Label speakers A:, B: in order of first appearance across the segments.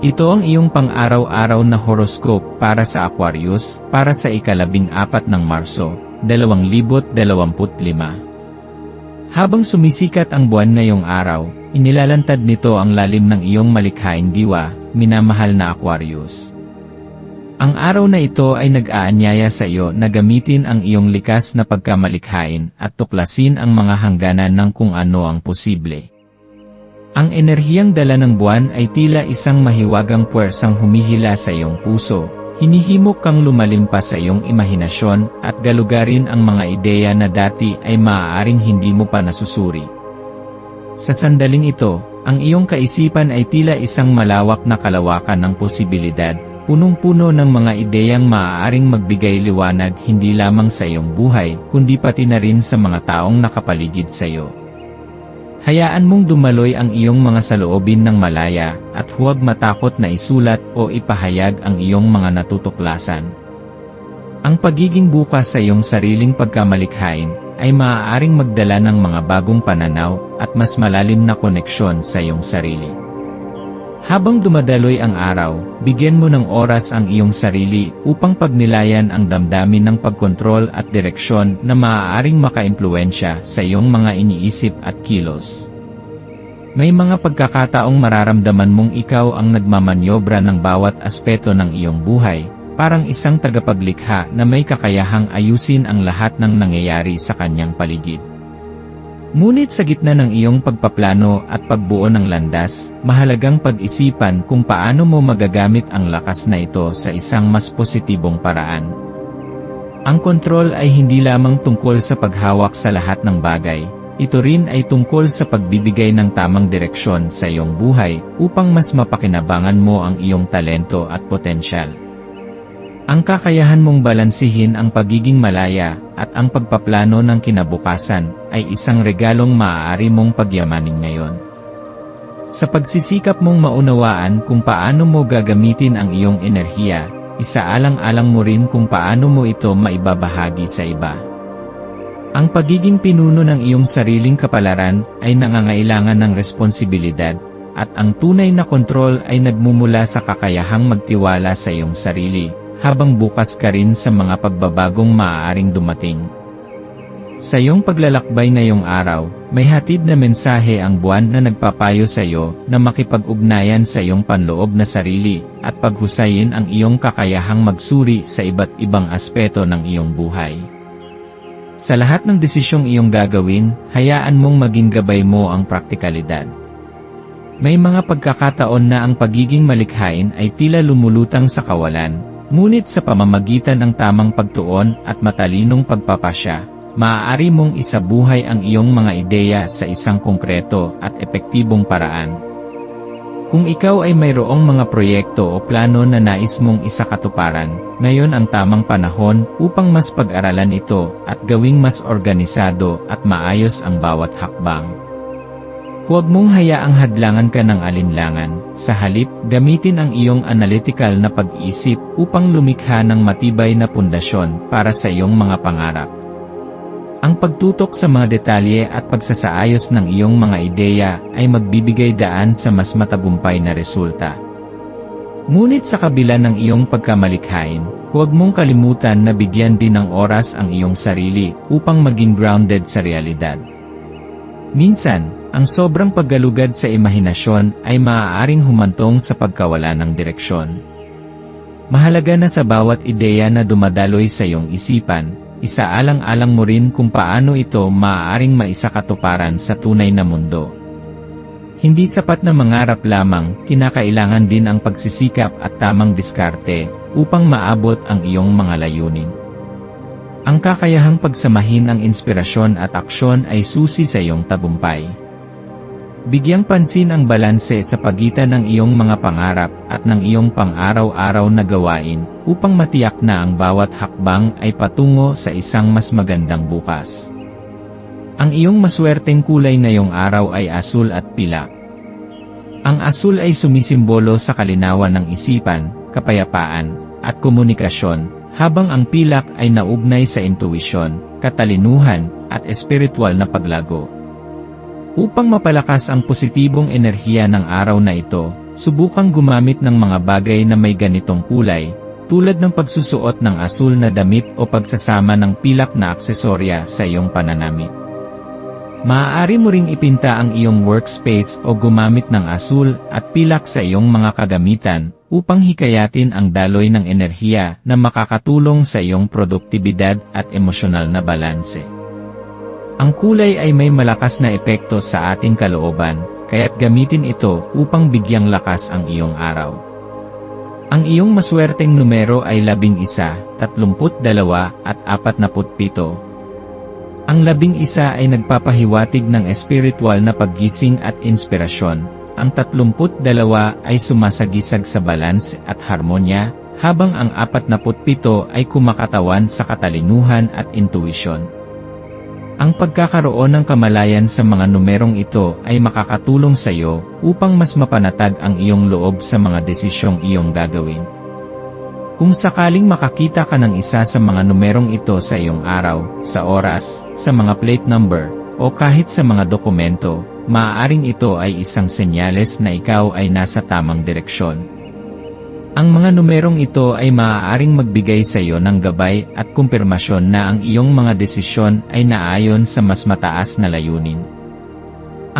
A: Ito ang iyong pang-araw-araw na horoscope para sa Aquarius, para sa ikalabing apat ng Marso, 2025. Habang sumisikat ang buwan ngayong araw, inilalantad nito ang lalim ng iyong malikhaing diwa, minamahal na Aquarius. Ang araw na ito ay nag-aanyaya sa iyo na gamitin ang iyong likas na pagkamalikhain at tuklasin ang mga hangganan ng kung ano ang posible. Ang enerhiyang dala ng buwan ay tila isang mahiwagang puwersang humihila sa iyong puso, hinihimok kang lumalim pa sa iyong imahinasyon at galugarin ang mga ideya na dati ay maaaring hindi mo pa nasusuri. Sa sandaling ito, ang iyong kaisipan ay tila isang malawak na kalawakan ng posibilidad, punong-puno ng mga ideyang maaaring magbigay liwanag hindi lamang sa iyong buhay, kundi pati na rin sa mga taong nakapaligid sa iyo. Hayaan mong dumaloy ang iyong mga saloobin ng malaya, at huwag matakot na isulat o ipahayag ang iyong mga natutuklasan. Ang pagiging bukas sa iyong sariling pagkamalikhain, ay maaaring magdala ng mga bagong pananaw, at mas malalim na koneksyon sa iyong sarili. Habang dumadaloy ang araw, bigyan mo ng oras ang iyong sarili upang pagnilayan ang damdamin ng pagkontrol at direksyon na maaaring makaimpluensya sa iyong mga iniisip at kilos. May mga pagkakataong mararamdaman mong ikaw ang nagmamanyobra ng bawat aspeto ng iyong buhay, parang isang tagapaglikha na may kakayahang ayusin ang lahat ng nangyayari sa kanyang paligid. Ngunit sa gitna ng iyong pagpaplano at pagbuo ng landas, mahalagang pag-isipan kung paano mo magagamit ang lakas na ito sa isang mas positibong paraan. Ang kontrol ay hindi lamang tungkol sa paghawak sa lahat ng bagay, ito rin ay tungkol sa pagbibigay ng tamang direksyon sa iyong buhay upang mas mapakinabangan mo ang iyong talento at potensyal. Ang kakayahan mong balansihin ang pagiging malaya at ang pagpaplano ng kinabukasan ay isang regalong maaari mong pagyamanin ngayon. Sa pagsisikap mong maunawaan kung paano mo gagamitin ang iyong enerhiya, isaalang-alang mo rin kung paano mo ito maibabahagi sa iba. Ang pagiging pinuno ng iyong sariling kapalaran ay nangangailangan ng responsibilidad, at ang tunay na kontrol ay nagmumula sa kakayahang magtiwala sa iyong sarili, habang bukas ka rin sa mga pagbabagong maaaring dumating. Sa iyong paglalakbay ngayong araw, may hatid na mensahe ang buwan na nagpapayo sa iyo na makipag-ugnayan sa iyong panloob na sarili at paghusayin ang iyong kakayahang magsuri sa iba't ibang aspeto ng iyong buhay. Sa lahat ng desisyong iyong gagawin, hayaan mong maging gabay mo ang praktikalidad. May mga pagkakataon na ang pagiging malikhain ay tila lumulutang sa kawalan, Ngunit sa pamamagitan ng tamang pagtuon at matalinong pagpapasya, maaari mong isabuhay ang iyong mga ideya sa isang konkreto at epektibong paraan. Kung ikaw ay mayroong mga proyekto o plano na nais mong isakatuparan, ngayon ang tamang panahon upang mas pag-aralan ito at gawing mas organisado at maayos ang bawat hakbang. Huwag mong hayaang hadlangan ka ng alinlangan, sa halip, gamitin ang iyong analytical na pag-iisip upang lumikha ng matibay na pundasyon para sa iyong mga pangarap. Ang pagtutok sa mga detalye at pagsasaayos ng iyong mga ideya ay magbibigay daan sa mas matagumpay na resulta. Ngunit sa kabila ng iyong pagkamalikhain, huwag mong kalimutan na bigyan din ng oras ang iyong sarili upang maging grounded sa realidad. Minsan, ang sobrang paggalugad sa imahinasyon ay maaaring humantong sa pagkawala ng direksyon. Mahalaga na sa bawat ideya na dumadaloy sa iyong isipan, isaalang-alang mo rin kung paano ito maaaring maisakatuparan sa tunay na mundo. Hindi sapat na mangarap lamang, kinakailangan din ang pagsisikap at tamang diskarte upang maabot ang iyong mga layunin. Ang kakayahang pagsamahin ang inspirasyon at aksyon ay susi sa iyong tagumpay. Bigyang pansin ang balanse sa pagitan ng iyong mga pangarap at ng iyong pang-araw-araw na gawain upang matiyak na ang bawat hakbang ay patungo sa isang mas magandang bukas. Ang iyong maswerteng kulay ngayong araw ay asul at pilak. Ang asul ay sumisimbolo sa kalinawan ng isipan, kapayapaan, at komunikasyon, habang ang pilak ay naugnay sa intuwisyon, katalinuhan, at espiritual na paglago. Upang mapalakas ang positibong enerhiya ng araw na ito, subukang gumamit ng mga bagay na may ganitong kulay, tulad ng pagsusuot ng asul na damit o pagsasama ng pilak na aksesorya sa iyong pananamit. Maaari mo ring ipinta ang iyong workspace o gumamit ng asul at pilak sa iyong mga kagamitan upang hikayatin ang daloy ng enerhiya na makakatulong sa iyong produktibidad at emosyonal na balanse. Ang kulay ay may malakas na epekto sa ating kalooban, kaya't gamitin ito upang bigyang lakas ang iyong araw. Ang iyong maswerteng numero ay 11, 32 at 47. Ang labing isa ay nagpapahiwatig ng espiritual na paggising at inspirasyon. Ang 32 ay sumasagisag sa balance at harmonya, habang ang 47 ay kumakatawan sa katalinuhan at intuisyon. Ang pagkakaroon ng kamalayan sa mga numerong ito ay makakatulong sa iyo upang mas mapanatag ang iyong loob sa mga desisyong iyong gagawin. Kung sakaling makakita ka ng isa sa mga numerong ito sa iyong araw, sa oras, sa mga plate number, o kahit sa mga dokumento, maaaring ito ay isang senyales na ikaw ay nasa tamang direksyon. Ang mga numerong ito ay maaaring magbigay sa iyo ng gabay at kumpirmasyon na ang iyong mga desisyon ay naayon sa mas mataas na layunin.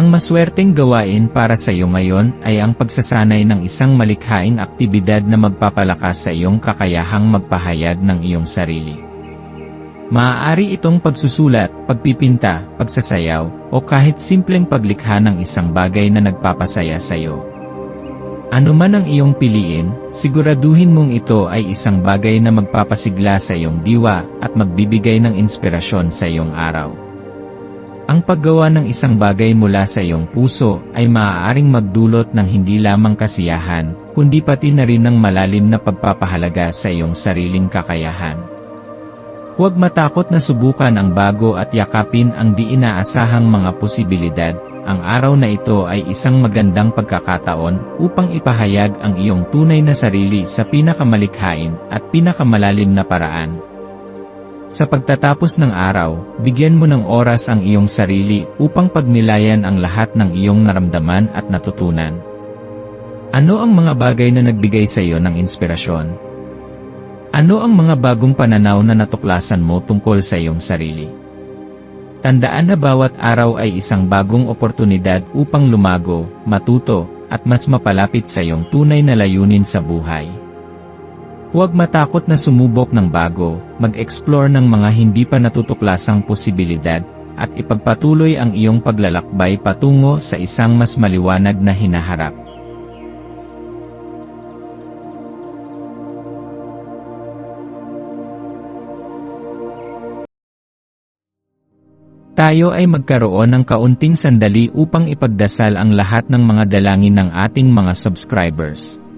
A: Ang maswerteng gawain para sa iyo ngayon ay ang pagsasanay ng isang malikhaing aktibidad na magpapalakas sa iyong kakayahang magpahayag ng iyong sarili. Maaari itong pagsusulat, pagpipinta, pagsasayaw, o kahit simpleng paglikha ng isang bagay na nagpapasaya sa iyo. Ano man ang iyong piliin, siguraduhin mong ito ay isang bagay na magpapasigla sa iyong diwa at magbibigay ng inspirasyon sa iyong araw. Ang paggawa ng isang bagay mula sa iyong puso ay maaaring magdulot ng hindi lamang kasiyahan, kundi pati na rin ng malalim na pagpapahalaga sa iyong sariling kakayahan. Huwag matakot na subukan ang bago at yakapin ang di inaasahang mga posibilidad, ang araw na ito ay isang magandang pagkakataon upang ipahayag ang iyong tunay na sarili sa pinakamalikhain at pinakamalalim na paraan. Sa pagtatapos ng araw, bigyan mo ng oras ang iyong sarili upang pagnilayan ang lahat ng iyong naramdaman at natutunan. Ano ang mga bagay na nagbigay sa iyo ng inspirasyon? Ano ang mga bagong pananaw na natuklasan mo tungkol sa iyong sarili? Tandaan na bawat araw ay isang bagong oportunidad upang lumago, matuto, at mas mapalapit sa iyong tunay na layunin sa buhay. Huwag matakot na sumubok ng bago, mag-explore ng mga hindi pa natutuklasang posibilidad, at ipagpatuloy ang iyong paglalakbay patungo sa isang mas maliwanag na hinaharap. Tayo ay magkaroon ng kaunting sandali upang ipagdasal ang lahat ng mga dalangin ng ating mga subscribers,